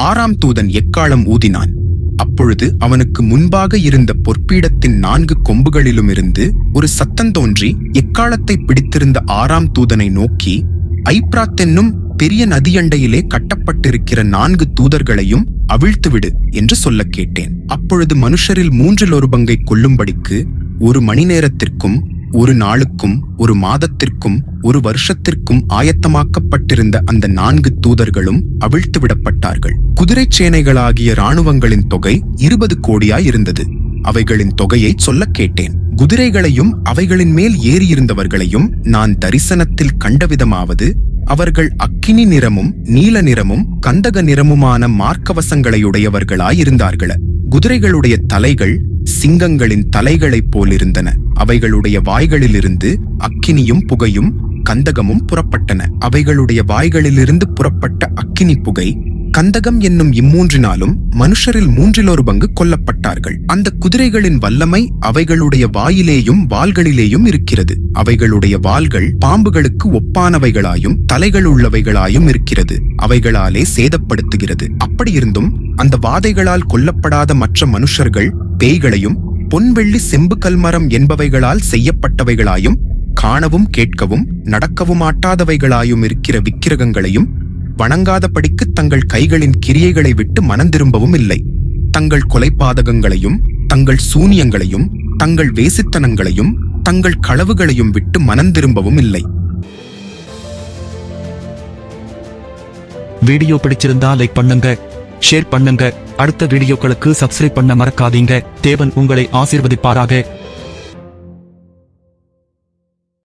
ஆறாம் தூதன் எக்காலம் ஊதினான்? அப்பொழுது அவனுக்கு முன்பாக இருந்த பொற்பீடத்தின் நான்கு கொம்புகளிலுமிருந்து ஒரு சத்தந்தோன்றி எக்காலத்தை பிடித்திருந்த ஆறாம் தூதனை நோக்கி ஐப்ராத் என்னும் பெரிய நதியண்டையிலே கட்டப்பட்டிருக்கிற நான்கு தூதர்களையும் அவிழ்த்துவிடு என்று சொல்லக் கேட்டேன். அப்பொழுது மனுஷரில் மூன்றில் ஒரு பங்கை கொல்லும்படிக்கு ஒரு மணி நேரத்திற்கும் ஒரு நாளுக்கும் ஒரு மாதத்திற்கும் ஒரு வருஷத்திற்கும் ஆயத்தமாக்கப்பட்டிருந்த அந்த நான்கு தூதர்களும் அவிழ்த்து விடப்பட்டார்கள். குதிரைச் சேனைகளாகிய இராணுவங்களின் தொகை இருபது கோடியாய் இருந்தது. அவைகளின் தொகையை சொல்லக் கேட்டேன். குதிரைகளையும் அவைகளின் மேல் ஏறியிருந்தவர்களையும் நான் தரிசனத்தில் கண்டவிதமாவது அவர்கள் அக்கினி நிறமும் நீல நிறமும் கந்தக நிறமுமான மார்க்கவசங்களையுடையவர்களாயிருந்தார்கள. குதிரைகளுடைய தலைகள் சிங்கங்களின் தலைகளைப் போலிருந்தன. அவைகளுடைய வாய்களிலிருந்து அக்கினியும் புகையும் கந்தகமும் புறப்பட்டன. அவைகளுடைய வாய்களிலிருந்து புறப்பட்ட அக்கினி புகை கந்தகம் என்னும் இம்மூன்றினாலும் மனுஷரில் மூன்றிலொரு பங்கு கொல்லப்பட்டார்கள். அந்த குதிரைகளின் வல்லமை அவைகளுடைய வாயிலேயும் வாள்களிலேயும் இருக்கிறது. அவைகளுடைய வாள்கள் பாம்புகளுக்கு ஒப்பானவைகளாயும் தலைகள் உள்ளவைகளாயும் இருக்கிறது. அவைகளாலே சேதப்படுத்துகிறது. அப்படியிருந்தும் அந்த வாதைகளால் கொல்லப்படாத மற்ற மனுஷர்கள் பேய்களையும் பொன்வெள்ளி செம்பு கல்மரம் என்பவைகளால் செய்யப்பட்டவைகளாயும் காணவும் கேட்கவும் நடக்கவும் ஆட்டாதவைகளாயும் இருக்கிற விக்கிரகங்களையும் வணங்காதபடிக்கு தங்கள் கைகளின் கிரியைகளை விட்டு மனந்திரும்பவும் இல்லை. தங்கள் கொலைபாதகங்களையும் தங்கள் சூனியங்களையும் தங்கள் வேசித்தனங்களையும் தங்கள் களவுகளையும் விட்டு மனந்திரும்பவும் இல்லை. வீடியோ பிடிச்சிருந்தா லைக் பண்ணுங்க. ஷேர் பண்ணுங்க. அடுத்த வீடியோக்களுக்கு சப்ஸ்கிரைப் பண்ண மறக்காதீங்க. தேவன் உங்களை ஆசீர்வதிப்பாராக.